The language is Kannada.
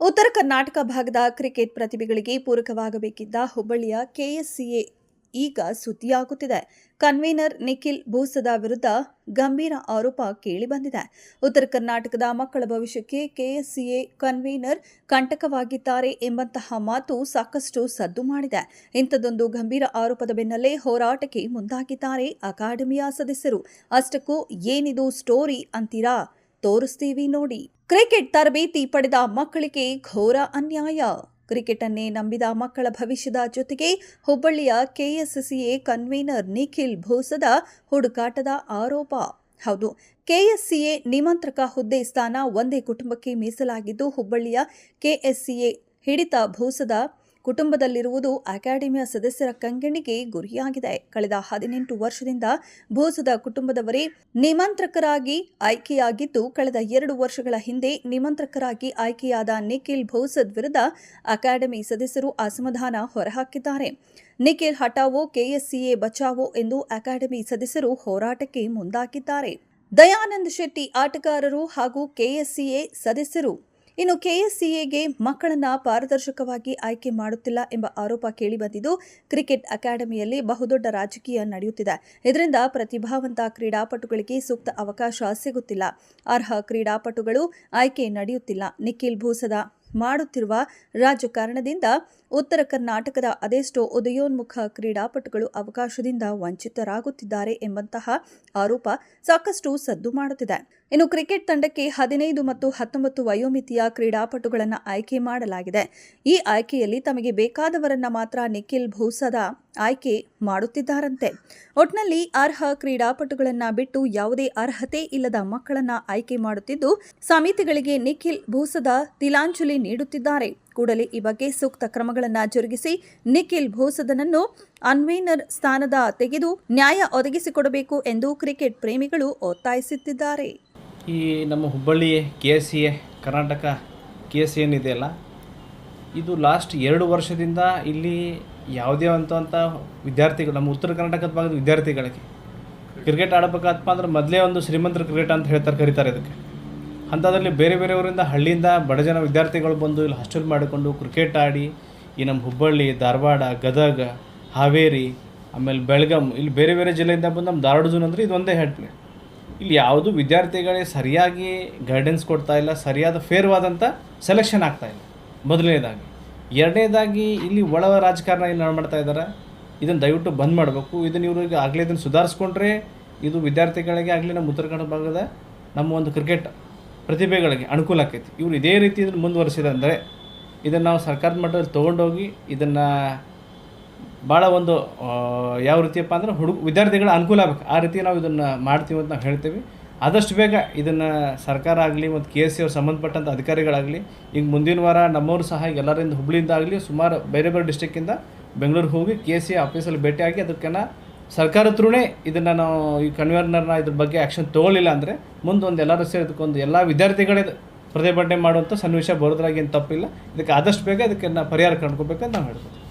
ಉತ್ತರ ಕರ್ನಾಟಕ ಭಾಗದ ಕ್ರಿಕೆಟ್ ಪ್ರತಿಭೆಗಳಿಗೆ ಪೂರಕವಾಗಬೇಕಿದ್ದ ಹುಬ್ಬಳ್ಳಿಯ ಕೆಎಸ್ಸಿಎ ಈಗ ಸುದ್ದಿಯಾಗುತ್ತಿದೆ. ಕನ್ವೀನರ್ ನಿಖಿಲ್ ಭೂಸದ ವಿರುದ್ಧ ಗಂಭೀರ ಆರೋಪ ಕೇಳಿಬಂದಿದೆ. ಉತ್ತರ ಕರ್ನಾಟಕದ ಮಕ್ಕಳ ಭವಿಷ್ಯಕ್ಕೆ ಕೆಎಸ್ಸಿಎ ಕನ್ವೀನರ್ ಕಂಟಕವಾಗಿದ್ದಾರೆ ಎಂಬಂತಹ ಮಾತು ಸಾಕಷ್ಟು ಸದ್ದು ಮಾಡಿದೆ. ಇಂಥದೊಂದು ಗಂಭೀರ ಆರೋಪದ ಬೆನ್ನಲ್ಲೇ ಹೋರಾಟಕ್ಕೆ ಮುಂದಾಗಿದ್ದಾರೆ ಅಕಾಡೆಮಿಯ ಸದಸ್ಯರು. ಅಷ್ಟಕ್ಕೂ ಏನಿದು ಸ್ಟೋರಿ ಅಂತೀರಾ? ತೋರಿಸ್ತೀವಿ ನೋಡಿ. ಕ್ರಿಕೆಟ್ ತರಬೇತಿ ಪಡೆದ ಮಕ್ಕಳಿಗೆ ಘೋರ ಅನ್ಯಾಯ. ಕ್ರಿಕೆಟ್ ಅನ್ನೇ ನಂಬಿದ ಮಕ್ಕಳ ಭವಿಷ್ಯದ ಜೊತೆಗೆ ಹುಬ್ಬಳ್ಳಿಯ ಕೆಎಸ್ಸಿಎ ಕನ್ವೀನರ್ ನಿಖಿಲ್ ಭೂಸದ ಹುಡುಕಾಟದ ಆರೋಪ. ಹೌದು, ಕೆಎಸ್ಸಿಎ ನಿಮಂತ್ರಕ ಹುದ್ದೆ ಸ್ಥಾನ ಒಂದೇ ಕುಟುಂಬಕ್ಕೆ ಮೀಸಲಾಗಿದ್ದು ಹುಬ್ಬಳ್ಳಿಯ ಕೆಎಸ್ಸಿಎ ಹಿಡಿತ ಭೂಸದ ಕುಟುಂಬದಲ್ಲಿರುವುದು ಅಕಾಡೆಮಿಯ ಸದಸ್ಯರ ಕಂಗಣಿಗೆ ಗುರಿಯಾಗಿದೆ. ಕಳೆದ ಹದಿನೆಂಟು ವರ್ಷದಿಂದ ಭೂಸದ ಕುಟುಂಬದವರೇ ನಿಮಂತ್ರಕರಾಗಿ ಆಯ್ಕೆಯಾಗಿದ್ದು, ಕಳೆದ ಎರಡು ವರ್ಷಗಳ ಹಿಂದೆ ನಿಮಂತ್ರಕರಾಗಿ ಆಯ್ಕೆಯಾದ ನಿಖಿಲ್ ಭೂಸದ್ ವಿರುದ್ಧ ಅಕಾಡೆಮಿ ಸದಸ್ಯರು ಅಸಮಾಧಾನ ಹೊರಹಾಕಿದ್ದಾರೆ. ನಿಖಿಲ್ ಹಟಾವೋ ಕೆಎಸ್ಸಿಎ ಬಚಾವೋ ಎಂದು ಅಕಾಡೆಮಿ ಸದಸ್ಯರು ಹೋರಾಟಕ್ಕೆ ಮುಂದಾಗಿದ್ದಾರೆ. ದಯಾನಂದ್ ಶೆಟ್ಟಿ ಆಟಗಾರರು ಹಾಗೂ ಕೆಎಸ್ಸಿಎ ಸದಸ್ಯರು ಇನ್ನು ಕೆಎಸ್ಸಿಎಗೆ ಮಕ್ಕಳನ್ನ ಪಾರದರ್ಶಕವಾಗಿ ಆಯ್ಕೆ ಮಾಡುತ್ತಿಲ್ಲ ಎಂಬ ಆರೋಪ ಕೇಳಿಬಂದಿದ್ದು, ಕ್ರಿಕೆಟ್ ಅಕಾಡೆಮಿಯಲ್ಲಿ ಬಹುದೊಡ್ಡ ರಾಜಕೀಯ ನಡೆಯುತ್ತಿದೆ. ಇದರಿಂದ ಪ್ರತಿಭಾವಂತ ಕ್ರೀಡಾಪಟುಗಳಿಗೆ ಸೂಕ್ತ ಅವಕಾಶ ಸಿಗುತ್ತಿಲ್ಲ. ಅರ್ಹ ಕ್ರೀಡಾಪಟುಗಳು ಆಯ್ಕೆ ನಡೆಯುತ್ತಿಲ್ಲ. ನಿಖಿಲ್ ಭೂಸದ ಮಾಡುತ್ತಿರುವ ರಾಜಕಾರಣದಿಂದ ಉತ್ತರ ಕರ್ನಾಟಕದ ಅದೆಷ್ಟೋ ಉದಯೋನ್ಮುಖ ಕ್ರೀಡಾಪಟುಗಳು ಅವಕಾಶದಿಂದ ವಂಚಿತರಾಗುತ್ತಿದ್ದಾರೆ ಎಂಬಂತಹ ಆರೋಪ ಸಾಕಷ್ಟು ಸದ್ದು ಮಾಡುತ್ತಿದೆ. ಇನ್ನು ಕ್ರಿಕೆಟ್ ತಂಡಕ್ಕೆ ಹದಿನೈದು ಮತ್ತು ಹತ್ತೊಂಬತ್ತು ವಯೋಮಿತಿಯ ಕ್ರೀಡಾಪಟುಗಳನ್ನು ಆಯ್ಕೆ ಮಾಡಲಾಗಿದೆ. ಈ ಆಯ್ಕೆಯಲ್ಲಿ ತಮಗೆ ಬೇಕಾದವರನ್ನ ಮಾತ್ರ ನಿಖಿಲ್ ಭೂಸದ ಆಯ್ಕೆ ಮಾಡುತ್ತಿದ್ದಾರಂತೆ. ಒಟ್ನಲ್ಲಿ ಅರ್ಹ ಕ್ರೀಡಾಪಟುಗಳನ್ನ ಬಿಟ್ಟು ಯಾವುದೇ ಅರ್ಹತೆ ಇಲ್ಲದ ಮಕ್ಕಳನ್ನ ಆಯ್ಕೆ ಮಾಡುತ್ತಿದ್ದು, ಸಮಿತಿಗಳಿಗೆ ನಿಖಿಲ್ ಭೂಸದ ತಿಲಾಂಜಲಿ ನೀಡುತ್ತಿದ್ದಾರೆ. ಕೂಡಲೇ ಈ ಬಗ್ಗೆ ಸೂಕ್ತ ಕ್ರಮಗಳನ್ನು ಜರುಗಿಸಿ ನಿಖಿಲ್ ಭೂಸದನನ್ನು ಅನ್ವೇನರ್ ಸ್ಥಾನದ ತೆಗೆದು ನ್ಯಾಯ ಒದಗಿಸಿಕೊಡಬೇಕು ಎಂದು ಕ್ರಿಕೆಟ್ ಪ್ರೇಮಿಗಳು ಒತ್ತಾಯಿಸುತ್ತಿದ್ದಾರೆ. ಈ ನಮ್ಮ Hubballi K C A, Karnataka K C ಏನಿದೆಯಲ್ಲ ಇದು ಲಾಸ್ಟ್ ಎರಡು ವರ್ಷದಿಂದ ಇಲ್ಲಿ ಯಾವುದೇ ಅಂತ ವಿದ್ಯಾರ್ಥಿಗಳು, ನಮ್ಮ ಉತ್ತರ ಕರ್ನಾಟಕದ ಭಾಗದ ವಿದ್ಯಾರ್ಥಿಗಳಿಗೆ ಕ್ರಿಕೆಟ್ ಆಡಬೇಕಾದಪ್ಪ ಅಂದ್ರೆ ಮೊದಲೇ ಒಂದು ಶ್ರೀಮಂತರ ಕ್ರಿಕೆಟ್ ಅಂತ ಹೇಳ್ತಾರೆ, ಕರೀತಾರೆ ಇದಕ್ಕೆ. ಅಂಥದ್ರಲ್ಲಿ ಬೇರೆ ಬೇರೆಯವರಿಂದ ಹಳ್ಳಿಯಿಂದ ಬಡ ಜನ ವಿದ್ಯಾರ್ಥಿಗಳು ಬಂದು ಇಲ್ಲಿ ಹಾಸ್ಟೆಲ್ ಮಾಡಿಕೊಂಡು ಕ್ರಿಕೆಟ್ ಆಡಿ, ಈ ನಮ್ಮ ಹುಬ್ಬಳ್ಳಿ, ಧಾರವಾಡ, ಗದಗ, ಹಾವೇರಿ, ಆಮೇಲೆ ಬೆಳಗಾಂ, ಇಲ್ಲಿ ಬೇರೆ ಬೇರೆ ಜಿಲ್ಲೆಯಿಂದ ಬಂದು ನಮ್ಮ ಧಾರವಾಡ ಜೂನ್ ಅಂದರೆ ಇದೊಂದೇ ಹೆಡ್ಲೆ ಇಲ್ಲಿ ಯಾವುದು ವಿದ್ಯಾರ್ಥಿಗಳಿಗೆ ಸರಿಯಾಗಿ ಗೈಡೆನ್ಸ್ ಕೊಡ್ತಾ ಇಲ್ಲ, ಸರಿಯಾದ ಫೇರ್ವಾದಂಥ ಸೆಲೆಕ್ಷನ್ ಆಗ್ತಾ ಇಲ್ಲ. ಮೊದಲನೇದಾಗಿ. ಎರಡನೇದಾಗಿ ಇಲ್ಲಿ ಒಳ ರಾಜಕಾರಣ ಏನು ಮಾಡ್ತಾ ಇದ್ದಾರೆ ಇದನ್ನು ದಯವಿಟ್ಟು ಬಂದ್ ಮಾಡಬೇಕು. ಇದನ್ನು ಇವರು ಈಗ ಆಗಲೇ ಇದನ್ನು ಸುಧಾರಿಸ್ಕೊಂಡ್ರೆ ಇದು ವಿದ್ಯಾರ್ಥಿಗಳಿಗೆ ಆಗಲಿ ನಮ್ಮ ಉತ್ತರ ಕನ್ನಡ ಭಾಗದ ನಮ್ಮ ಒಂದು ಕ್ರಿಕೆಟ್ ಪ್ರತಿಭೆಗಳಿಗೆ ಅನುಕೂಲ ಆಕೈತಿ. ಇವರು ಇದೇ ರೀತಿ ಇದನ್ನು ಮುಂದುವರಿಸಿದಂದರೆ ಇದನ್ನು ನಾವು ಸರ್ಕಾರದ ಮಟ್ಟದಲ್ಲಿ ತೊಗೊಂಡೋಗಿ ಇದನ್ನು ಭಾಳ ಒಂದು ಯಾವ ರೀತಿಯಪ್ಪ ಅಂದ್ರೆ ಹುಡುಗ, ವಿದ್ಯಾರ್ಥಿಗಳ ಅನುಕೂಲ ಆಗಬೇಕು. ಆ ರೀತಿ ನಾವು ಇದನ್ನು ಮಾಡ್ತೀವಿ ಅಂತ ನಾವು ಹೇಳ್ತೀವಿ. ಆದಷ್ಟು ಬೇಗ ಇದನ್ನು ಸರ್ಕಾರ ಆಗಲಿ ಮತ್ತು ಕೆ ಎಸ್ ಸಿ ಅವ್ರು ಸಂಬಂಧಪಟ್ಟಂಥ ಅಧಿಕಾರಿಗಳಾಗಲಿ, ಈಗ ಮುಂದಿನ ವಾರ ನಮ್ಮವರು ಸಹ ಎಲ್ಲರಿಂದ ಹುಬ್ಳಿಯಿಂದ ಆಗಲಿ ಸುಮಾರು ಬೇರೆ ಬೇರೆ ಡಿಸ್ಟಿಕ್ಕಿಂದ ಬೆಂಗಳೂರಿಗೆ ಹೋಗಿ ಕೆ ಎಸ್ ಸಿ ಆಫೀಸಲ್ಲಿ ಭೇಟಿಯಾಗಿ ಅದಕ್ಕೆನ ಸರ್ಕಾರ ಹತ್ರನೇ ಇದನ್ನು ನಾವು ಈ ಕನ್ವೀನರ್ನ ಇದ್ರ ಬಗ್ಗೆ ಆ್ಯಕ್ಷನ್ ತೊಗೊಳ್ಳಿಲ್ಲ ಅಂದರೆ ಮುಂದೆ ಒಂದು ಎಲ್ಲರೂ ಸೇರಿದಕ್ಕೊಂದು ಎಲ್ಲ ವಿದ್ಯಾರ್ಥಿಗಳೇ ಪ್ರತಿಭಟನೆ ಮಾಡುವಂಥ ಸನ್ನಿವೇಶ ಬರೋದ್ರಾಗೇನು ತಪ್ಪಿಲ್ಲ. ಇದಕ್ಕೆ ಆದಷ್ಟು ಬೇಗ ಇದಕ್ಕೆ ಪರಿಹಾರ ಕಂಡ್ಕೋಬೇಕಂತ ನಾವು ಹೇಳ್ಬೋದು